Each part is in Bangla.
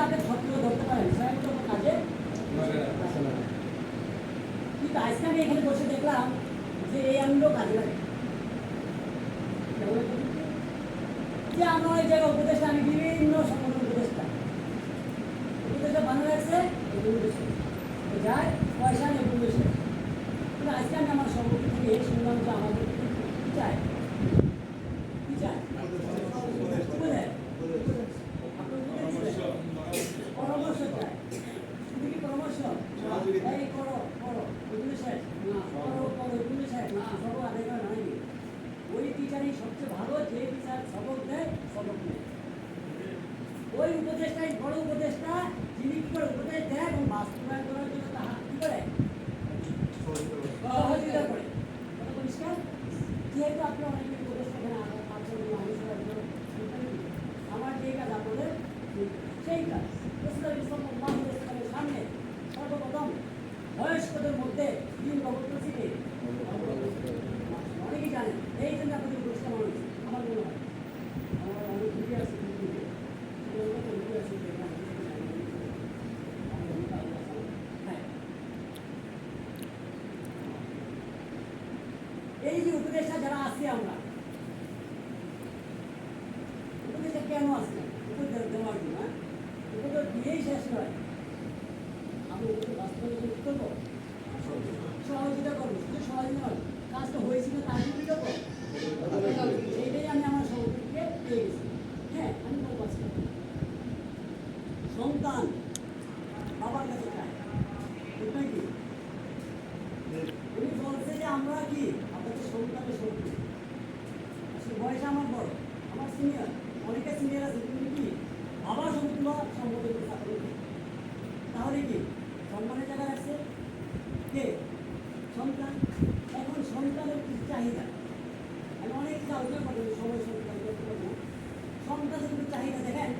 যাকে ছত্র ধরতে পারেন সেটা কাজে? কিন্তু আজকে আমি এখানে বসে দেখলাম যে এই আঙুলও কাজে লাগে। যে আমরা অনেক জায়গায় উপদেশটা আমি বিভিন্ন সংগঠন উপদেশটা উপদেশটা বানানো রাখছে যায় পয়সা নেই এগুলো কিন্তু আজকে আমি আমার সভাপতি থেকে শুনলাম যে আমাদের চায় কি চায় বুঝলেন? আপনার উপদেশ চায়। পরামর্শ চায় শুধু কি পরামর্শ এই করো করো এগুলো শেষ না করো করো এগুলো শেষ না সব আদায় করে নাকি ওই টিচারই সবচেয়ে ভালো যে টিচার সবক দেয় সবক নেয় ওই উপদেশটাই বড় উপদেশটা যিনি কি করে উপদেশ দেয় এবং বাস্তবায়ন করার জন্য তাহা কি করে? সহযোগিতা করে। পরিষ্কার? যেহেতু আপনি অনেক উপদেশটা এখানে আছেন মানুষের একজন আমার যে কাজ আপনাদের সেই কাজ রসুল ইসলাম আল্লাহ ইসলামের সামনে সর্বপ্রথম বয়স্কদের মধ্যে দিন কবর করছি কে অনেকেই জানেন এই জন্য আপনাদের পুরস্কার মানুষ আমার মনে হয় আমার অনেক ভিডিও আছে ভিডিওতে ভিডিও আছে দেখলাম হ্যাঁ এই যে উপদেশটা যারা আছি আমরা উপদেশটা কেন আসি উপদেশ দেওয়ার জন্য হ্যাঁ? উপদেশ দিয়েই শেষ নয়। আমি উপদেশ বাস্তবায়ন কি করব? সহযোগিতা করব শুধু সহযোগিতা নয় কাজটা হয়েছিল তার জন্য কি করব? সেইটাই আমি আমার সহযোগীকে পেয়ে গেছি হ্যাঁ আমি বলব সন্তান বাবার কাছে চায় ঠিক কি? উনি বলছে যে আমরা কি আপনাদের সন্তানের শক্তি আসলে বয়সে আমার বড় আমার সিনিয়র অনেকে সিনিয়র আছে তুমি কি বাবা সমতুল্য সম্বোধন করতে তাহলে কি সম্মানের জায়গা আছে কে সন্তান এখন সন্তানের কি চাহিদা আমি অনেক আলোচনা করব সময় সন্তান করতে পারব সন্তানের কিন্তু চাহিদা দেখেন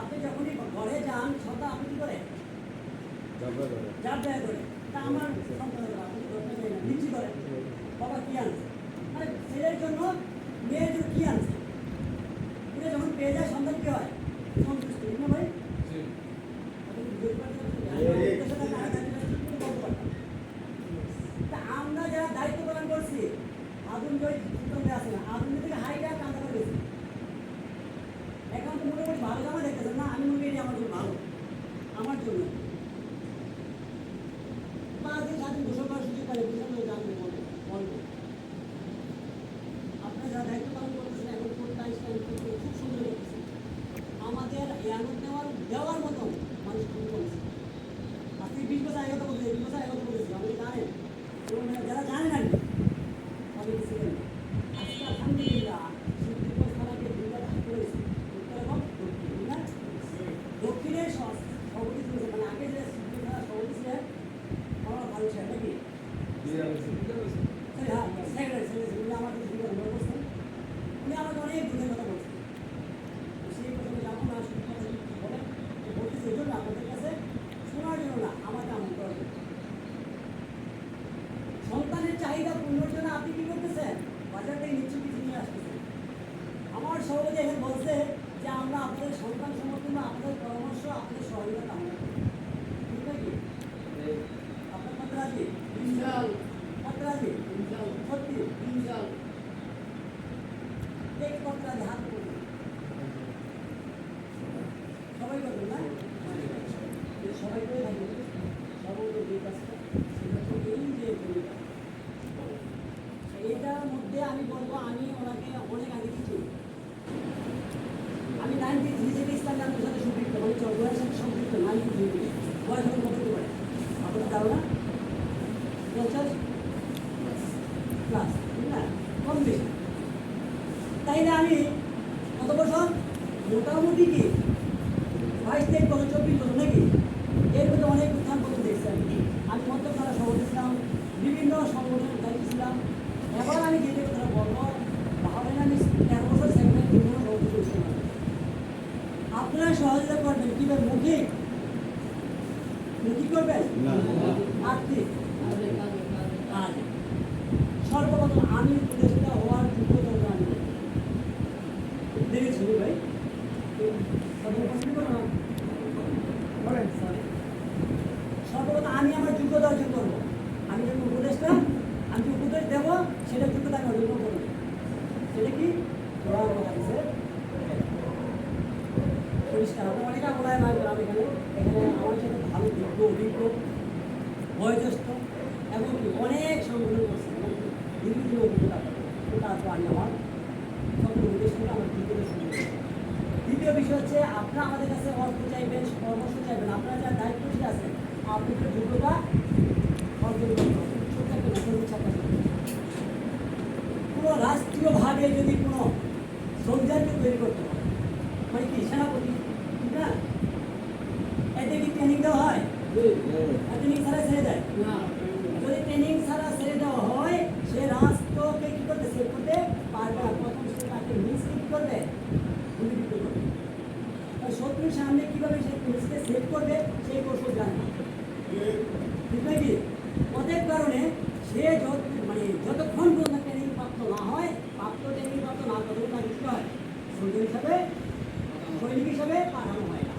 আপনি যখনই ঘরে যান সন্তান আপনি কি করে যার জায়গা করে। তা আমার নিচ্ছি করে বাবা কী আনছে মানে ছেলের জন্য মেয়ের জন্য কী আনছে এটা যখন পেয়ে যায় সন্তান কি হয় ঠিক না ভাই আপনি কি বুঝতে পারছেন? আপনাদের সাথে না থাকলে কিন্তু বলতে পারতাম। তা আমরা যারা দায়িত্ব পালন করছি আগুন জয় সুতরাং আছে না আগুন থেকে হাইটা কাঁদা করে গেছি এখন তো মোটামুটি ভালো জামা দেখতেছেন না আমি মনে করি এটা আমার জন্য ভালো আমার জন্য সাত দিন গোসল করার সুযোগ পাই গোসল জানবে বলব বলব আপনারা যারা দায়িত্ব পালন করতেছেন এখন কোনটা স্টাইল করতে খুব সুন্দর করতেছেন আমাদের ইয়ানত নেওয়ার দেওয়ার মতো মানুষ খুব কমেছে আজকে বিশ বছর আগে কথা বলছি বিশ বছর আগে কথা বলেছি আপনি জানেন এবং যারা জানেন আর কি অনেকে ছিলেন না। আজকে আলহামদুলিল্লাহ সিদ্ধিপুর থানাকে দুইটা ভাগ করেছে উত্তর এবং দক্ষিণ ঠিক না দক্ষিণের সহ- সভাপতি ছিল মানে আগে যে সিদ্ধিপুর থানার সভাপতি ছিলেন আমার ভালো ছিলেন নাকি সরি, হ্যাঁ সেক্রেটারি সেক্রেটারি উনি আমাকে সুবিধা অনুভব করছেন উনি আমাকে অনেক দিনের কথা বলছেন তো সেই প্রথমে যাব না শুধু কথা যদি বলেন তো বলতেছি এই জন্য আপনাদের কাছে শোনার জন্য না আমাকে আমল করার জন্য সন্তানের চাহিদা পূর্ণর জন্য আপনি কি করতেছেন বাজার থেকে নিচ্ছ কিছু নিয়ে আসতেছেন আমার সহজে এখানে বলছে যে আমরা আপনাদের সন্তান সমর্থন আপনাদের পরামর্শ আপনাদের সহযোগিতা কামনা করি ঠিক আছে আপনার কত রাজি? ভূমিকা মধ্যে আমি বলব আমি ওনাকে অনেক আগে কিছু আমি নাইনটি থ্রি থেকে ইসলামী সাথে সম্পৃক্ত মানে চর্যার সাথে সম্পৃক্ত, নাইনটি থ্রি থেকে বয়স এখন কত হতে পারে আপনার ধারণা পঞ্চাশ প্লাস না কম বেশি তাইলে আমি, কত বছর? মোটামুটি কি? বাইশ থেকে কত চব্বিশ বছর নাকি এর মধ্যে অনেক উত্থান করতে দেখছি আমি আমি মধ্যখানা সভাপতি ছিলাম বিভিন্ন সংগঠনের দায়িত্ব ছিলাম এবার আমি যেতে কথা বলব তাহলে আমি তেরো বছর সেখানে বিভিন্ন সভাপতি ছিলাম আপনারা সহযোগিতা করবেন কীভাবে মুখিক মুখিক করবেন আর্থিক কাজ সর্বপ্রথম আমি উপদেষ্টা হওয়ার যোগ্যতা হলো আমি দেখেছি ভাই সবাই পছন্দ করো না বলেন sorry। সর্বপ্রথম আমি আমার যোগ্যতা অর্জন করব আমি যখন উপদেশটা আমি যে উপদেশ দেবো সেটা যোগ্যতা আমি অর্জন করব সেটা কি কোরআন ও হাদিসের পরিষ্কার হবে অনেকে বলায় না আমি এখানে। এখানে আমার সাথে ভালো যোগ্য অভিজ্ঞ, বয়োজ্যেষ্ঠ, এমনকি অনেক সংগঠন করছে। বিভিন্ন অভিজ্ঞতা আমার। সকল আমার দ্বিতীয় শুরু দ্বিতীয় বিষয় হচ্ছে, আপনারা আমাদের কাছে অর্থ চাইবেন, পরামর্শ চাইবেন। আপনারা যারা দায়িত্বশীল আছেন আপনাদের যোগ্যতা অর্জন কোনো রাষ্ট্রীয়ভাবে যদি কোনো সোলজারকে তৈরি করতে হয় মানে কি, সেনাপতি ঠিক না এতে কি ট্রেনিং দেওয়া হয় ট্রেনিং ছাড়া দেয় যদি ট্রেনিং ছাড়া ছেড়ে হয়, সে রাষ্ট্রকে কি করতে সেভ করতে পারবে না সে তাকে মিসকে কি করবে? গুলিবিদ্ধ করবে সামনে কীভাবে সে পুলিশকে সেভ করবে সেই কৌশল জানে না। ঠিক নয় কি? কারণে সে মানে যতক্ষণ পর্যন্ত ট্রেনিং প্রাপ্ত না হয়, প্রাপ্ত ট্রেনিং প্রাপ্ত না ততক্ষণ তাকে হয় সৈনিক হিসাবে সৈনিক হিসাবে পাঠানো হয় না।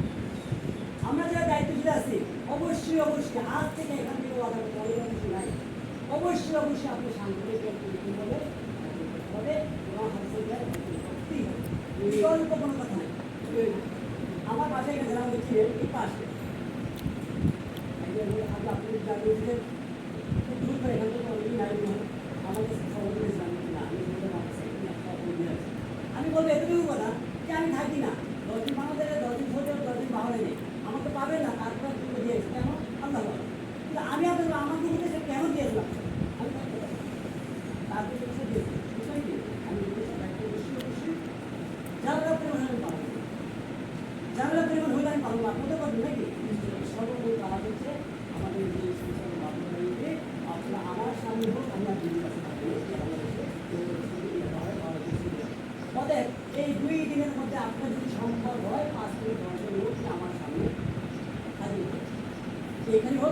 আমরা যারা দায়িত্বশীল আছি অবশ্যই অবশ্যই। আজ থেকে এখান থেকে ওয়াদা করতে কিছু নাই। অবশ্যই অবশ্যই আপনি কোরআন হাদিসের গায়ে হবে। বিকল্প কোনো কথা নাই। আমার এখানে যারা আমাদের ছিলেন, এই পাশে। আপনি দূর করে এখান থেকে নাই দিয়েছিলাম না, আমি। আমি বলব এতটুকু কথা যে আমি থাকি না। দশ দিন বাংলাদেশে, দশ দিন ছোট দশ দিন নেই আমাকে পাবেন না, তারপরে তুমি দিয়েছি? কেন? আল্লাহ কিন্তু আমি আপনার আমাকে উদ্দেশ্যে কেন দিয়েছিলাম আমি। তারপরে উদ্দেশ্যে দিয়েছি। আমি যারা পরিমাণ আমি পাবো যারা পরিমাণ হইলে আমি পাবো আপনাদের পারবেন নাকি? সর্বমূল কাজ হচ্ছে আমাদের যে আপনারা আমার সামনে হোক আমরা কাছে এই দুই দিনের মধ্যে আপনার যদি সম্ভব হয় পাঁচ মিনিট দশ মিনিট আমার সামনে হাজির হোক এখানে হোক যেখানে আমি আপনাকে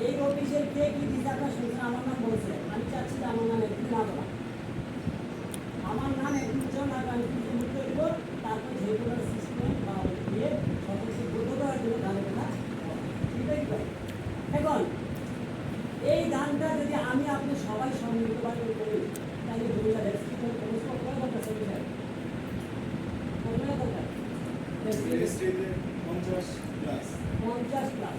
এই অফিসের কে কি দিচ্ছে আপনার শুনছেন আমার নাম বলছে। আমি চাচ্ছি যে আমার নাম একটু না বলা আমার নাম একটু জন আর আমি কিছু মুক্ত দেবো তারপর যেগুলো সিস্টেম বা দিয়ে সদস্য বোধ করার জন্য ঠিক আছে ভাই? এখন এই গানটা যদি আমি আপনি সবাই সম্মিলিতভাবে করি তাহলে সেমিনার করা পঞ্চাশ প্লাস পঞ্চাশ প্লাস